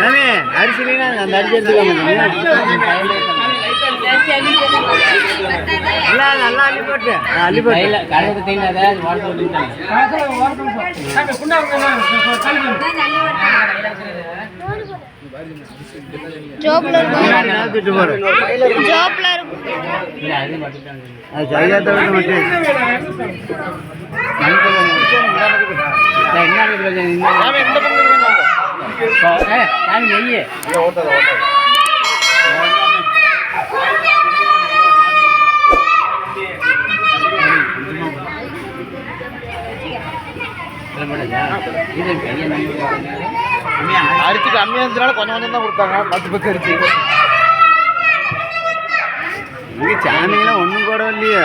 அடிச்சுனா அந்த எடுத்துக்காம நல்லா நல்லா அள்ளி போட்டு. அள்ளி போட்டு. கடவுளுக்கு தெரியாத ஜோப்ல இருக்கும் ஜோப்ல இருக்கும் இல்லை அது சரியா தவிர மட்டும் நெய் இது கையை நம்பி அரிச்சு கம்மியா இருந்ததுனால கொஞ்சம் கொஞ்சம் தான் கொடுத்தாங்க. பத்து பக்கம் அரிசி. இங்க சாமியெல்லாம் ஒண்ணும் கூட இல்லையா?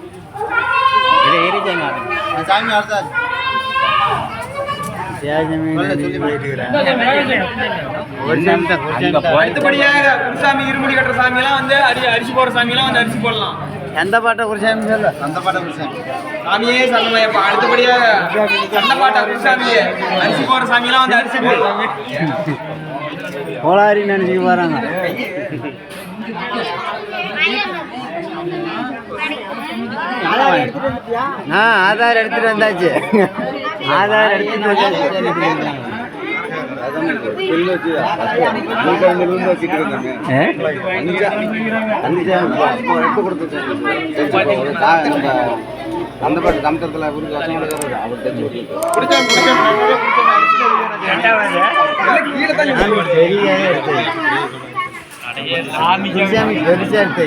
இருமுடி கட்டுற சாமியெல்லாம் வந்து அரி அரிசி போடுற சாமியெல்லாம் வந்து அரிசி போடலாம். எந்த பாட்டை குருசாமி சொல்லு. அந்த பாட்டை குருசாமி. சாமியே சரணமையப்பா அடுத்தபடியாக சண்டப்பாட்டா குருசாமியே. அரிசி போடுற சாமியெல்லாம் வந்து அரிசி போடலாம் கோளாரி நினைச்சுக்க போறாங்க. ஆ ஆதார் எடுத்துட்டு வந்தாச்சு. ஆதார் எடுத்துட்டு வந்தாச்சு. அந்த பாட்டு வசனம் அவர் தெரிஞ்சு சாமி பெருசா எடுத்து.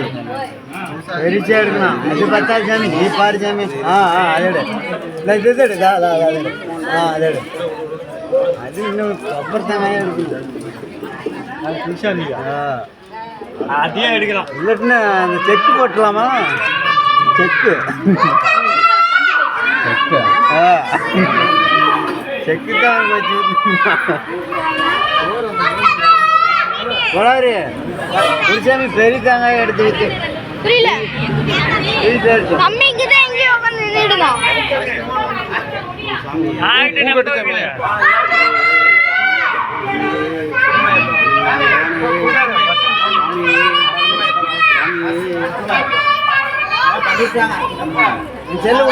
பெருசா எடுக்கணும் அது பத்தா சாமி நீ பாரு சாமி ஆ ஆ அதோட இல்லை இது எடு தா ஆ அதோட அது இன்னும் அப்புறம் தானே இருக்குது அது ஆ அதே எடுக்கலாம் இல்லட்டுன்னு அந்த செக்கு போட்டுலாமா செக்கு செக்கு ஆ செக்கு தான் வச்சு கோளாறு குருசாமி பெரிய தேங்காய் எடுத்து வச்சு புரியல. தம்பி இங்கதான் எங்கேயோ உட்காந்து செல்லு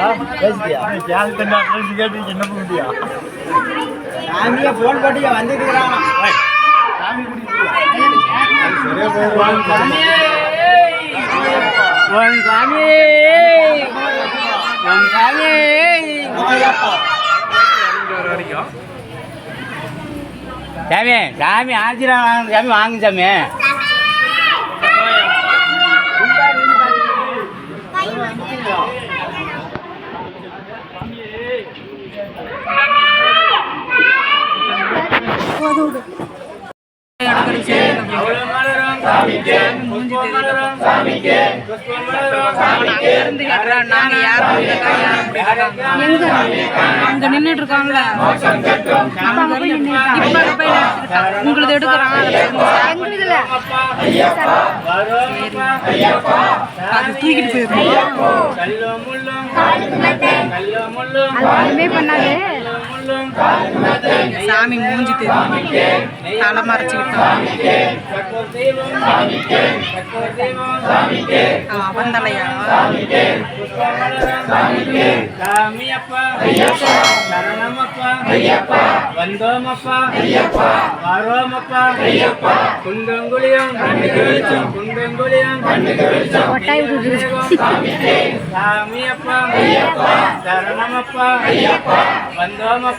ஆ பேசிட்டியா? சாமியா போன் போட்டு வந்துட்டு ஓம் சாமி ஓம் சாமி சாமி சாமி ஆஜிரா வாங்க சாமி வாங்க சாமி அங்க நின்னுட்டு இருக்காங்கல்ல அங்க நின்னுட்டு இப்ப அங்க போய் எடுத்துக்கிட்டான். உங்களுது எடுக்கிறான் எங்களுதுல அது தூக்கிட்டு போயிருக்கோம் சாமி மூஞ்சி தெரியும் தலை மறைச்சுக்கிட்டான் அவன் வந்தோமப்பா. வாரோமப்பா ஐயப்பா குண்டங்குளியம் கண்ணுக்கு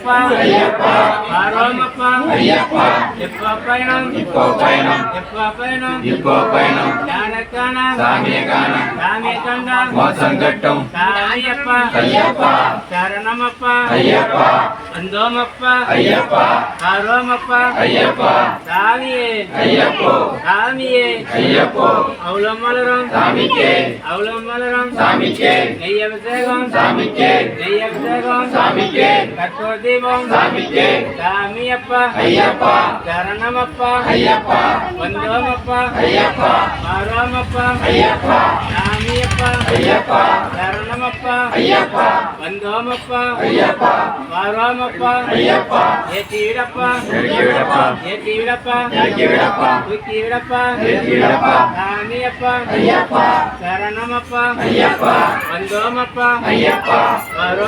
வெளிச்சம் சாமியப்பா ஐயப்பா. ஐயப்பா எப்ப பயணம் இப்போ பயணம் எப்ப பயணம் இப்போ பயணம் யாருக்கான சாமியை காண சாமியை கண்டா மோசம் கட்டும் சாமியப்ப. ஐயப்பா. சரணமப்ப. ஐயப்பா. வந்தோமப்ப ஐயப்பா. பாரோமப்ப ஐயப்பா. சாமியே. ஐயப்போ. சாமியே. ஐயப்போ. அவ்வளோ மலரும். சாமிக்கே. அவ்வளோ மலரும். சாமிக்கே. நெய் அபிஷேகம் சாமிக்கே. நெய் அபிஷேகம் சாமிக்கே. கற்பூர தீபம் சாமிக்கே. சாமியப்பா. ஐயப்பா. சரணமப்பா. ஐயப்பா. வந்தோமப்பா. ஐயப்பா. மாரோமப்பா ஐயப்பா. சாமியப்பா. ஐயப்பா. சரணமப்பா. ஐயப்பா. வந்தோமப்பா. ஐயப்பா. மாரோமப்பா ஐயப்பா. ஏத்தி விடப்பா இறக்கி விடப்பா ஏத்தி விடப்பா தூக்கி விடப்பா ஏத்தி விடப்பா சாமியப்பா. ஐயப்பா. சரணமப்பா. ஐயப்பா. வந்தோமப்பா. ஐயப்பா. மாரோமப்பா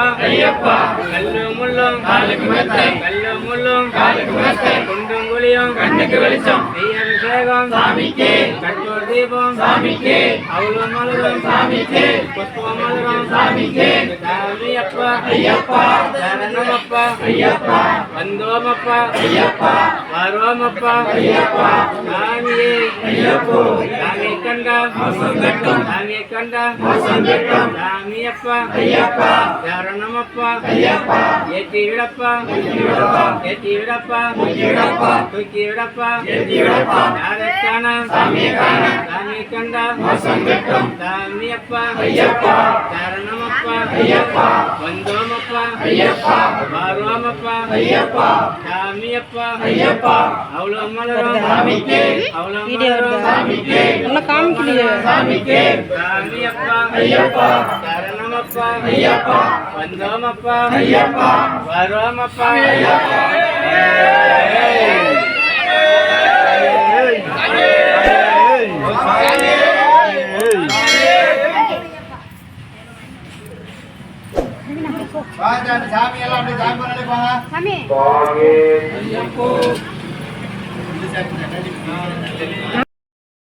ஐயப்பா. கல்லு முள்ளும் காலுக்கு மெத்தை. கல்லு முள்ளும் காலுக்கு மெத்தை. குண்டும் குழியும் கண்ணுக்கு வெளிச்சம். நெய் அபிஷேகம் சாமிக்கே. கற்பூர தீபம் சாமிக்கே. அவ்வளோ மலரும் சாமிக்கே. புஷ்ப மலரும் சாமிக்கே. சாமியப்பா ஐயப்பா சரணமப்பா ஐயப்பா. வந்தோமப்பா ஐயப்பா. வரோமப்பா ஐயப்பா. சாமியே. ஐயப்போ. கண்டா. மோசம் கட்டும் சாமியை கண்டா. மோசம் கட்டும் சாமியப்பா ஐயப்பா. சரணமப்பா ஐயப்பா. ஏற்றி விடப்பா ஏற்றி விடப்பா தூக்கி சாமியை சாமியப்பா ஐயப்பா. ஐயப்பா வந்தோமப்பா ஐயப்பா. வரோமப்பா ஐயப்பா. சாமியப்பா ஐயப்பா. அவ்வளோ மலரும் சாமிக்கே. அவ்வளோ மலரும். சாமிக்கே. நல்லா காமிக்கலையே. சாமிக்கே. சாமியப்பா ஐயப்பா. சரணமப்பா ஐயப்பா. வந்தோமப்பா ஐயப்பா. வரோமப்பா சாமி எல்லாம் அப்படியே சாமி முன்னாடி போங்க சாமி. சாமி